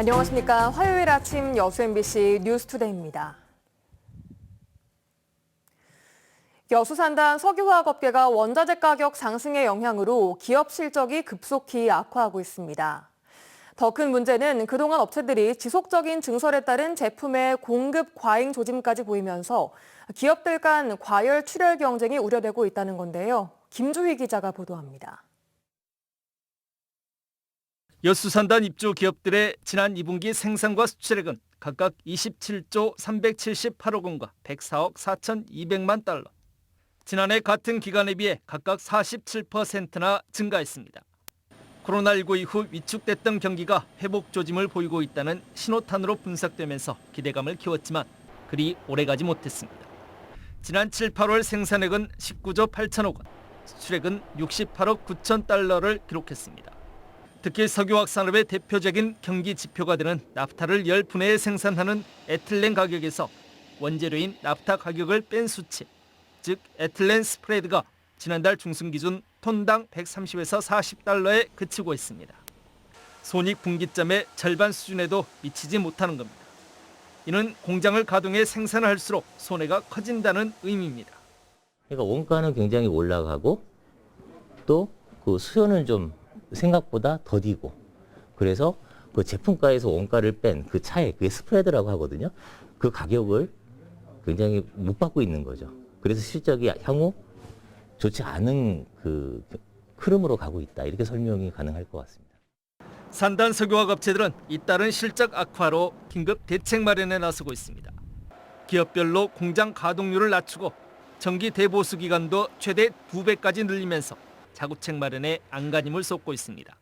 안녕하십니까. 화요일 아침 여수 MBC 뉴스투데이입니다. 여수 산단 석유화학업계가 원자재 가격 상승의 영향으로 기업 실적이 급속히 악화하고 있습니다. 더 큰 문제는 그동안 업체들이 지속적인 증설에 따른 제품의 공급 과잉 조짐까지 보이면서 기업들 간 과열 출혈 경쟁이 우려되고 있다는 건데요. 김주희 기자가 보도합니다. 여수산단 입주 기업들의 지난 2분기 생산과 수출액은 각각 27조 378억 원과 104억 4,200만 달러. 지난해 같은 기간에 비해 각각 47%나 증가했습니다. 코로나19 이후 위축됐던 경기가 회복 조짐을 보이고 있다는 신호탄으로 분석되면서 기대감을 키웠지만 그리 오래가지 못했습니다. 지난 7, 8월 생산액은 19조 8천억 원, 수출액은 68억 9천 달러를 기록했습니다. 특히 석유화학 산업의 대표적인 경기 지표가 되는 나프타를 열 분해에 생산하는 에틸렌 가격에서 원재료인 나프타 가격을 뺀 수치, 즉 에틸렌 스프레드가 지난달 중순 기준 톤당 130에서 40달러에 그치고 있습니다. 손익 분기점의 절반 수준에도 미치지 못하는 겁니다. 이는 공장을 가동해 생산을 할수록 손해가 커진다는 의미입니다. 그러니까 원가는 굉장히 올라가고 또 그 수요는 좀 생각보다 더디고 그래서 그 제품가에서 원가를 뺀 그 차액 그게 스프레드라고 하거든요. 그 가격을 굉장히 못 받고 있는 거죠. 그래서 실적이 향후 좋지 않은 그 흐름으로 가고 있다 이렇게 설명이 가능할 것 같습니다. 산단 석유화학 업체들은 잇따른 실적 악화로 긴급 대책 마련에 나서고 있습니다. 기업별로 공장 가동률을 낮추고 정기 대보수 기간도 최대 2배까지 늘리면서 자구책 마련에 안간힘을 쏟고 있습니다.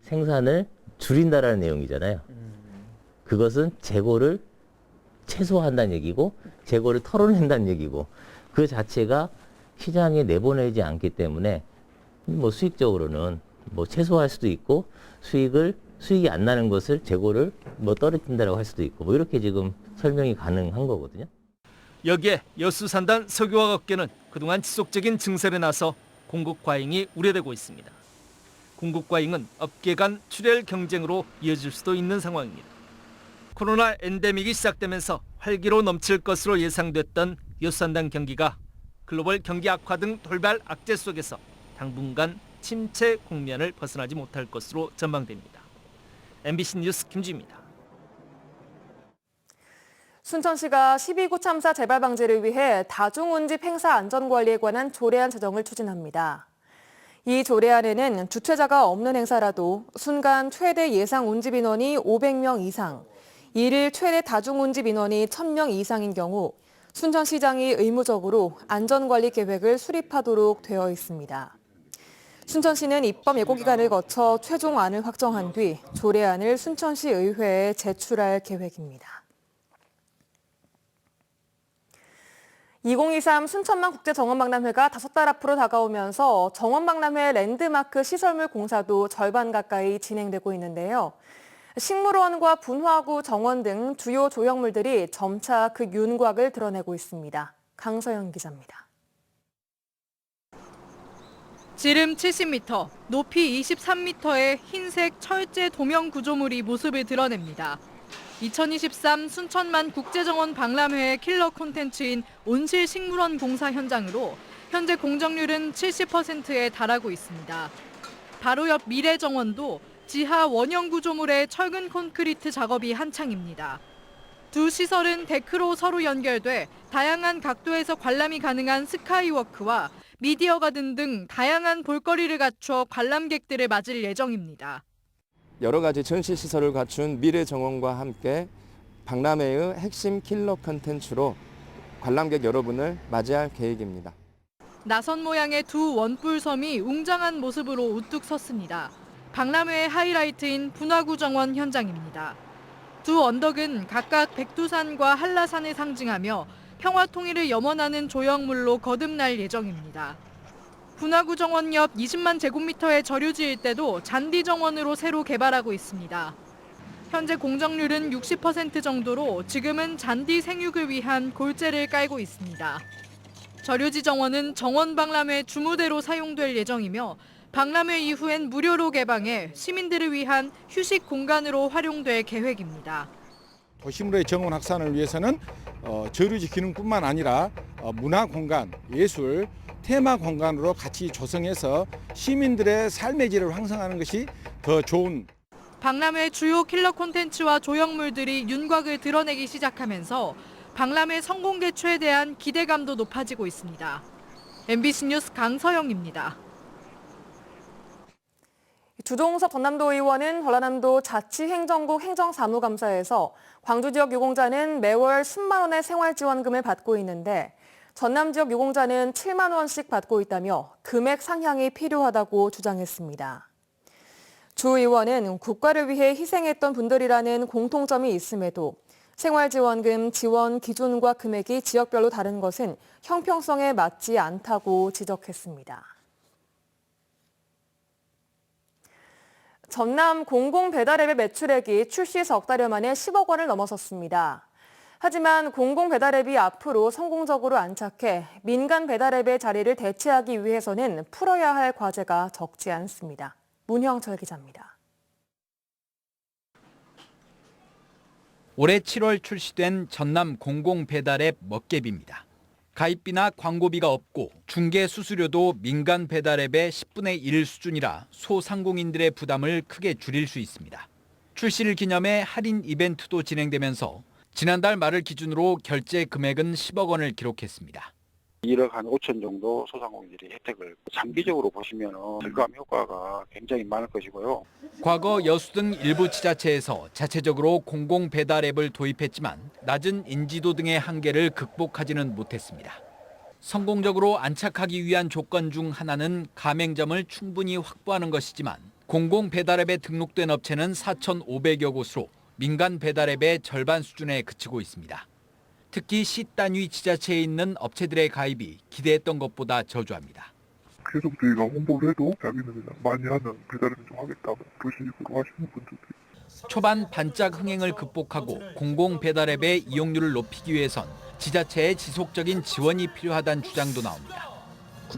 생산을 줄인다라는 내용이잖아요. 그것은 재고를 최소화한다는 얘기고 재고를 털어낸다는 얘기고 그 자체가 시장에 내보내지 않기 때문에 뭐 수익적으로는 뭐 최소화할 수도 있고 수익을 수익이 안 나는 것을 재고를 뭐 떨어진다라고 할 수도 있고 뭐 이렇게 지금 설명이 가능한 거거든요. 여기에 여수 산단 석유화학 업계는 그동안 지속적인 증설에 나서 공급 과잉이 우려되고 있습니다. 공급 과잉은 업계 간 출혈 경쟁으로 이어질 수도 있는 상황입니다. 코로나 엔데믹이 시작되면서 활기로 넘칠 것으로 예상됐던 여수산단 경기가 글로벌 경기 악화 등 돌발 악재 속에서 당분간 침체 국면을 벗어나지 못할 것으로 전망됩니다. MBC 뉴스 김주입니다. 순천시가 12구 참사 재발 방지를 위해 다중운집 행사 안전관리에 관한 조례안 제정을 추진합니다. 이 조례안에는 주최자가 없는 행사라도 순간 최대 예상 운집 인원이 500명 이상, 일일 최대 다중 운집 인원이 1000명 이상인 경우 순천시장이 의무적으로 안전관리 계획을 수립하도록 되어 있습니다. 순천시는 입법 예고 기간을 거쳐 최종안을 확정한 뒤 조례안을 순천시 의회에 제출할 계획입니다. 2023 순천만 국제정원박람회가 다섯 달 앞으로 다가오면서 정원박람회 랜드마크 시설물 공사도 절반 가까이 진행되고 있는데요. 식물원과 분화구 정원 등 주요 조형물들이 점차 그 윤곽을 드러내고 있습니다. 강서영 기자입니다. 지름 70m, 높이 23m의 흰색 철제 도명 구조물이 모습을 드러냅니다. 2023 순천만 국제정원 박람회의 킬러 콘텐츠인 온실 식물원 공사 현장으로 현재 공정률은 70%에 달하고 있습니다. 바로 옆 미래정원도 지하 원형 구조물의 철근 콘크리트 작업이 한창입니다. 두 시설은 데크로 서로 연결돼 다양한 각도에서 관람이 가능한 스카이워크와 미디어 가든 등 다양한 볼거리를 갖춰 관람객들을 맞을 예정입니다. 여러 가지 전시 시설을 갖춘 미래 정원과 함께 박람회의 핵심 킬러 컨텐츠로 관람객 여러분을 맞이할 계획입니다. 나선 모양의 두 원뿔섬이 웅장한 모습으로 우뚝 섰습니다. 박람회의 하이라이트인 분화구 정원 현장입니다. 두 언덕은 각각 백두산과 한라산을 상징하며 평화 통일을 염원하는 조형물로 거듭날 예정입니다. 분화구 정원 옆 20만 제곱미터의 저류지 일대도 잔디 정원으로 새로 개발하고 있습니다. 현재 공정률은 60% 정도로 지금은 잔디 생육을 위한 골재를 깔고 있습니다. 저류지 정원은 정원 박람회 주무대로 사용될 예정이며 박람회 이후엔 무료로 개방해 시민들을 위한 휴식 공간으로 활용될 계획입니다. 도시물의 정원 확산을 위해서는 어, 저류지 기능뿐만 아니라 어, 문화 공간, 예술, 테마 공간으로 같이 조성해서 시민들의 삶의 질을 향상하는 것이 더 좋은 박람회 주요 킬러 콘텐츠와 조형물들이 윤곽을 드러내기 시작하면서 박람회 성공 개최에 대한 기대감도 높아지고 있습니다. MBC 뉴스 강서영입니다. 주종섭 전남도 의원은 전라남도 자치행정국 행정사무감사에서 광주 지역 유공자는 매월 10만 원의 생활지원금을 받고 있는데 전남 지역 유공자는 7만 원씩 받고 있다며 금액 상향이 필요하다고 주장했습니다. 주 의원은 국가를 위해 희생했던 분들이라는 공통점이 있음에도 생활지원금 지원 기준과 금액이 지역별로 다른 것은 형평성에 맞지 않다고 지적했습니다. 전남 공공배달앱의 매출액이 출시 석 달여 만에 10억 원을 넘어섰습니다. 하지만 공공 배달앱이 앞으로 성공적으로 안착해 민간 배달앱의 자리를 대체하기 위해서는 풀어야 할 과제가 적지 않습니다. 문형철 기자입니다. 올해 7월 출시된 전남 공공 배달앱 먹개비입니다. 가입비나 광고비가 없고 중개 수수료도 민간 배달앱의 10분의 1 수준이라 소상공인들의 부담을 크게 줄일 수 있습니다. 출시를 기념해 할인 이벤트도 진행되면서 지난달 말을 기준으로 결제 금액은 10억 원을 기록했습니다. 1억 한 5천 정도 소상공인들이 혜택을 장기적으로 보시면 절감 효과가 굉장히 많을 것이고요. 과거 여수 등 일부 지자체에서 자체적으로 공공 배달 앱을 도입했지만 낮은 인지도 등의 한계를 극복하지는 못했습니다. 성공적으로 안착하기 위한 조건 중 하나는 가맹점을 충분히 확보하는 것이지만 공공 배달 앱에 등록된 업체는 4,500여 곳으로 민간 배달 앱의 절반 수준에 그치고 있습니다. 특히 시 단위 지자체에 있는 업체들의 가입이 기대했던 것보다 저조합니다. 계속 저희가 홍보를 해도 자기는 그냥 많이 하는 배달을 좀 하겠다 뭐 그런 식으로 하시는 분들도 초반 반짝 흥행을 극복하고 공공 배달 앱의 이용률을 높이기 위해선 지자체의 지속적인 지원이 필요하다는 주장도 나옵니다.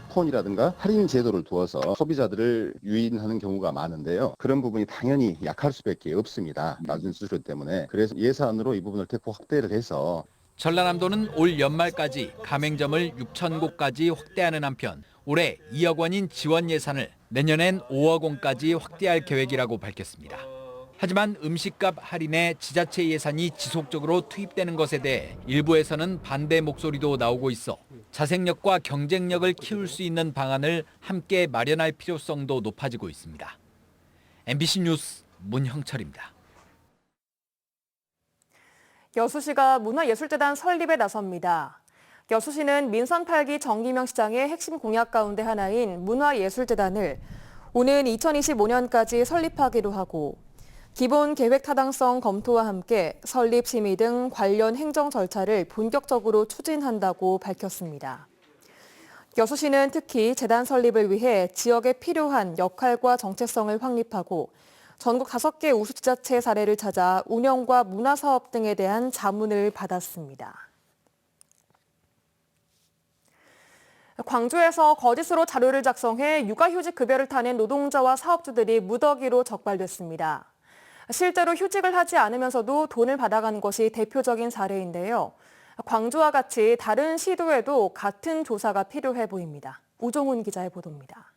쿠폰이라든가 할인 제도를 두어서 소비자들을 유인하는 경우가 많은데요. 그런 부분이 당연히 약할 수밖에 없습니다. 낮은 수수료 때문에. 그래서 예산으로 이 부분을 대폭 확대를 해서 전라남도는 올 연말까지 가맹점을 6천 곳까지 확대하는 한편 올해 2억 원인 지원 예산을 내년엔 5억 원까지 확대할 계획이라고 밝혔습니다. 하지만 음식값 할인에 지자체 예산이 지속적으로 투입되는 것에 대해 일부에서는 반대 목소리도 나오고 있어 자생력과 경쟁력을 키울 수 있는 방안을 함께 마련할 필요성도 높아지고 있습니다. MBC 뉴스 문형철입니다. 여수시가 문화예술재단 설립에 나섭니다. 여수시는 민선 8기 정기명 시장의 핵심 공약 가운데 하나인 문화예술재단을 오는 2025년까지 설립하기로 하고 기본 계획 타당성 검토와 함께 설립 심의 등 관련 행정 절차를 본격적으로 추진한다고 밝혔습니다. 여수시는 특히 재단 설립을 위해 지역에 필요한 역할과 정체성을 확립하고 전국 5개 우수지자체 사례를 찾아 운영과 문화사업 등에 대한 자문을 받았습니다. 광주에서 거짓으로 자료를 작성해 육아휴직 급여를 타낸 노동자와 사업주들이 무더기로 적발됐습니다. 실제로 휴직을 하지 않으면서도 돈을 받아간 것이 대표적인 사례인데요. 광주와 같이 다른 시도에도 같은 조사가 필요해 보입니다. 우종훈 기자의 보도입니다.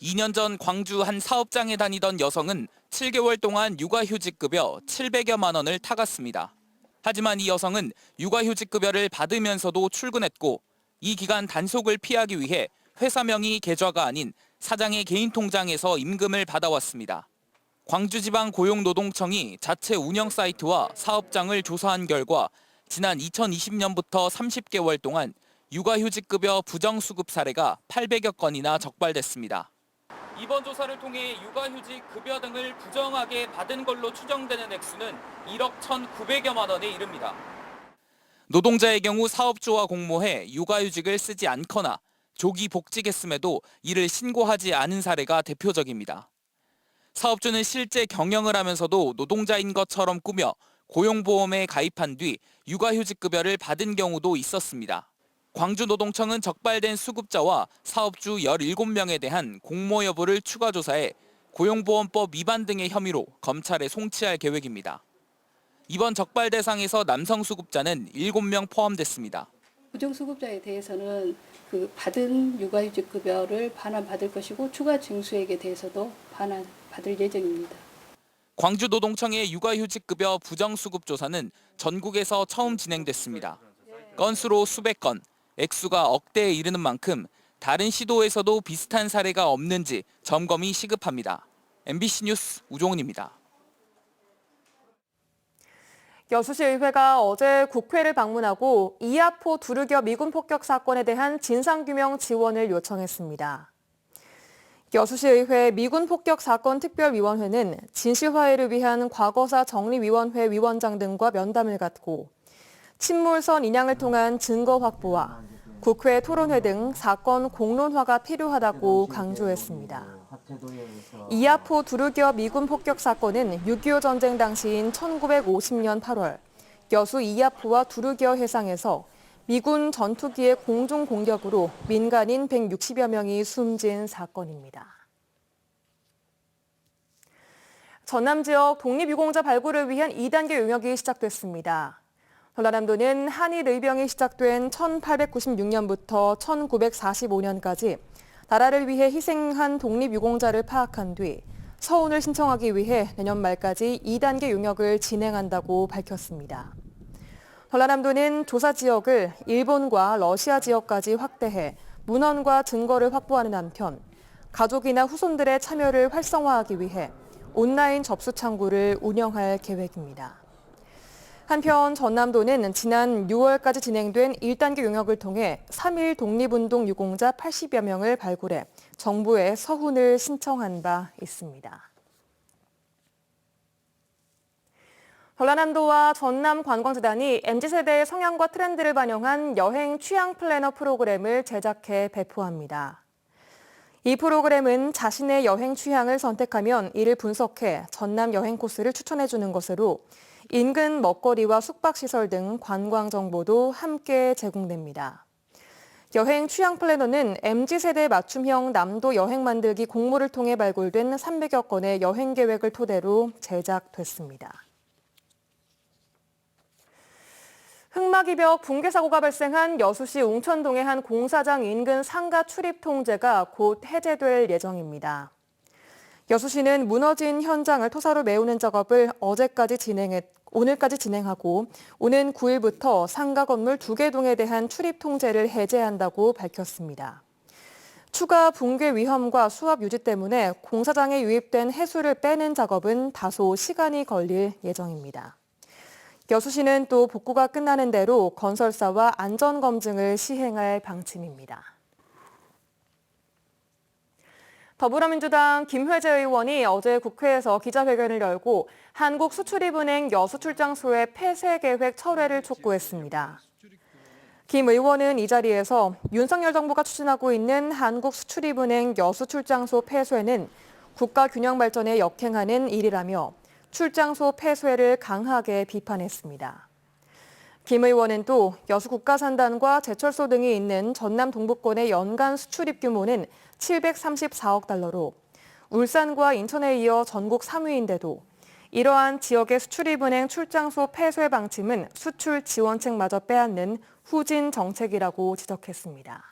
2년 전 광주 한 사업장에 다니던 여성은 7개월 동안 육아휴직급여 700여만 원을 타갔습니다. 하지만 이 여성은 육아휴직급여를 받으면서도 출근했고 이 기간 단속을 피하기 위해 회사명이 계좌가 아닌 사장의 개인 통장에서 임금을 받아왔습니다. 광주지방 고용노동청이 자체 운영 사이트와 사업장을 조사한 결과 지난 2020년부터 30개월 동안 육아휴직급여 부정수급 사례가 800여 건이나 적발됐습니다. 이번 조사를 통해 육아휴직 급여 등을 부정하게 받은 걸로 추정되는 액수는 1억 1,900여만 원에 이릅니다. 노동자의 경우 사업주와 공모해 육아휴직을 쓰지 않거나 조기 복직했음에도 이를 신고하지 않은 사례가 대표적입니다. 사업주는 실제 경영을 하면서도 노동자인 것처럼 꾸며 고용보험에 가입한 뒤 육아휴직급여를 받은 경우도 있었습니다. 광주노동청은 적발된 수급자와 사업주 17명에 대한 공모 여부를 추가 조사해 고용보험법 위반 등의 혐의로 검찰에 송치할 계획입니다. 이번 적발 대상에서 남성 수급자는 7명 포함됐습니다. 부정수급자에 대해서는 그 받은 육아휴직 급여를 반환받을 것이고 추가 징수액에 대해서도 반환받을 예정입니다. 광주노동청의 육아휴직급여 부정수급 조사는 전국에서 처음 진행됐습니다. 건수로 수백 건, 액수가 억대에 이르는 만큼 다른 시도에서도 비슷한 사례가 없는지 점검이 시급합니다. MBC 뉴스 우종훈입니다. 여수시 의회가 어제 국회를 방문하고 이하포 두르겨 미군 폭격 사건에 대한 진상규명 지원을 요청했습니다. 여수시의회 미군 폭격 사건 특별위원회는 진실화해를 위한 과거사 정리위원회 위원장 등과 면담을 갖고 침몰선 인양을 통한 증거 확보와 국회 토론회 등 사건 공론화가 필요하다고 강조했습니다. 이하포 두르겨 미군 폭격 사건은 6.25 전쟁 당시인 1950년 8월 여수 이하포와 두르겨 해상에서 미군 전투기의 공중 공격으로 민간인 160여 명이 숨진 사건입니다. 전남 지역 독립유공자 발굴을 위한 2단계 용역이 시작됐습니다. 전라남도는 한일 의병이 시작된 1896년부터 1945년까지 나라를 위해 희생한 독립유공자를 파악한 뒤 서운을 신청하기 위해 내년 말까지 2단계 용역을 진행한다고 밝혔습니다. 전라남도는 조사 지역을 일본과 러시아 지역까지 확대해 문헌과 증거를 확보하는 한편 가족이나 후손들의 참여를 활성화하기 위해 온라인 접수 창구를 운영할 계획입니다. 한편 전남도는 지난 6월까지 진행된 1단계 용역을 통해 3일 독립운동 유공자 80여 명을 발굴해 정부에 서훈을 신청한 바 있습니다. 전라남도와 전남관광재단이 MZ세대의 성향과 트렌드를 반영한 여행 취향 플래너 프로그램을 제작해 배포합니다. 이 프로그램은 자신의 여행 취향을 선택하면 이를 분석해 전남 여행 코스를 추천해주는 것으로 인근 먹거리와 숙박시설 등 관광 정보도 함께 제공됩니다. 여행 취향 플래너는 MZ세대 맞춤형 남도 여행 만들기 공모를 통해 발굴된 300여 건의 여행 계획을 토대로 제작됐습니다. 흑막이벽 붕괴 사고가 발생한 여수시 웅천동의 한 공사장 인근 상가 출입 통제가 곧 해제될 예정입니다. 여수시는 무너진 현장을 토사로 메우는 작업을 어제까지 진행했, 오늘까지 진행하고 오는 9일부터 상가 건물 두개 동에 대한 출입 통제를 해제한다고 밝혔습니다. 추가 붕괴 위험과 수압 유지 때문에 공사장에 유입된 해수를 빼는 작업은 다소 시간이 걸릴 예정입니다. 여수시는 또 복구가 끝나는 대로 건설사와 안전검증을 시행할 방침입니다. 더불어민주당 김회재 의원이 어제 국회에서 기자회견을 열고 한국수출입은행 여수출장소의 폐쇄 계획 철회를 촉구했습니다. 김 의원은 이 자리에서 윤석열 정부가 추진하고 있는 한국수출입은행 여수출장소 폐쇄는 국가 균형 발전에 역행하는 일이라며 출장소 폐쇄를 강하게 비판했습니다. 김 의원은 또 여수국가산단과 제철소 등이 있는 전남 동부권의 연간 수출입 규모는 734억 달러로 울산과 인천에 이어 전국 3위인데도 이러한 지역의 수출입은행 출장소 폐쇄 방침은 수출 지원책마저 빼앗는 후진 정책이라고 지적했습니다.